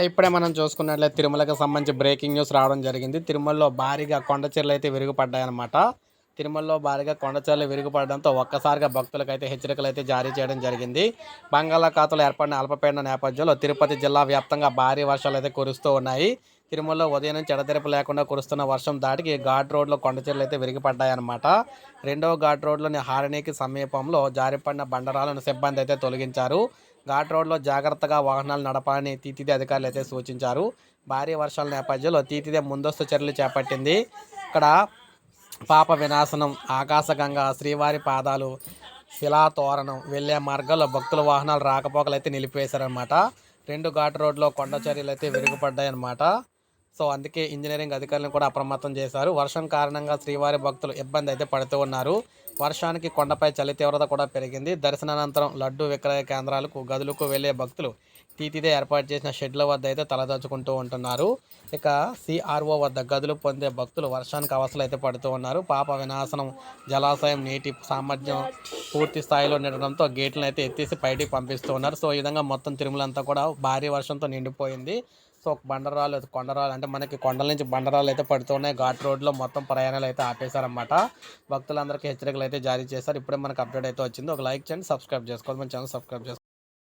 ఇప్పుడే మనం చూసుకున్నట్లయితే తిరుమలకు సంబంధించి బ్రేకింగ్ న్యూస్ రావడం జరిగింది. తిరుమలలో భారీగా కొండచీరలు అయితే విరుగుపడ్డాయన్నమాట. తిరుమలలో భారీగా కొండచీరలు విరుగుపడడంతో ఒక్కసారిగా భక్తులకు అయితే హెచ్చరికలు అయితే జారీ చేయడం జరిగింది. బంగాళాఖాతంలో ఏర్పడిన అల్పపీడన నేపథ్యంలో తిరుపతి జిల్లా వ్యాప్తంగా భారీ వర్షాలు అయితే కురుస్తూ ఉన్నాయి. తిరుమలలో ఉదయం నుంచి ఎడతెరపు లేకుండా కురుస్తున్న వర్షం దాటికి ఘాట్ రోడ్లో కొండచీరలు అయితే విరిగిపడ్డాయన్నమాట. రెండవ ఘాట్ రోడ్లోని హారణికి సమీపంలో జారిపడిన బండరాలను సిబ్బంది అయితే తొలగించారు. ఘాట్ రోడ్లో జాగ్రత్తగా వాహనాలు నడపాలని తీతిదే అధికారులు అయితే సూచించారు. భారీ వర్షాల నేపథ్యంలో తీతిదే ముందస్తు చర్యలు చేపట్టింది. ఇక్కడ పాప వినాశనం ఆకాశగంగ శ్రీవారి పాదాలు శిలా తోరణం వెళ్ళే మార్గాల్లో భక్తుల వాహనాలు రాకపోకలు అయితే నిలిపివేశారనమాట రెండు ఘాట్ రోడ్లో కొండ చర్యలు అయితే విరుగుపడ్డాయన్నమాట. సో అందుకే ఇంజనీరింగ్ అధికారులను కూడా అప్రమత్తం చేశారు. వర్షం కారణంగా శ్రీవారి భక్తులు ఇబ్బంది అయితే పడుతూ ఉన్నారు. వర్షానికి కొండపై చలి తీవ్రత కూడా పెరిగింది. దర్శనానంతరం లడ్డు విక్రయ కేంద్రాలకు గదులకు వెళ్ళే భక్తులు తీతిదే ఏర్పాటు చేసిన షెడ్ల వద్ద అయితే తలదాచుకుంటూ ఉంటున్నారు. ఇక సిఆర్ఓ వద్ద గదులు పొందే భక్తులు వర్షానికి అవసరం అయితే పడుతూ ఉన్నారు. పాప వినాశనం జలాశయం నీటి సామర్థ్యం పూర్తి స్థాయిలో నిండడంతో గేట్లను అయితే ఎత్తేసి బయటికి పంపిస్తూ ఉన్నారు. సో ఈ విధంగా మొత్తం తిరుమలంతా కూడా భారీ వర్షంతో నిండిపోయింది. సో బండరాలు కొండరాలు అంటే మనకి కొండల నుంచి బండరాలు అయితే పడుతున్నాయి. ఘాట్ రోడ్లో మొత్తం ప్రయాణాలు అయితే ఆపేశారనమాట భక్తులందరికీ హెచ్చరికలు అయితే జారీ చేశారు. ఇప్పుడే మనకు అప్డేట్ అయితే వచ్చింది. ఒక లైక్ చేయండి సబ్స్క్రైబ్ చేసుకోవాలి. మన ఛానల్ సబ్స్క్రైబ్ చేసుకోండి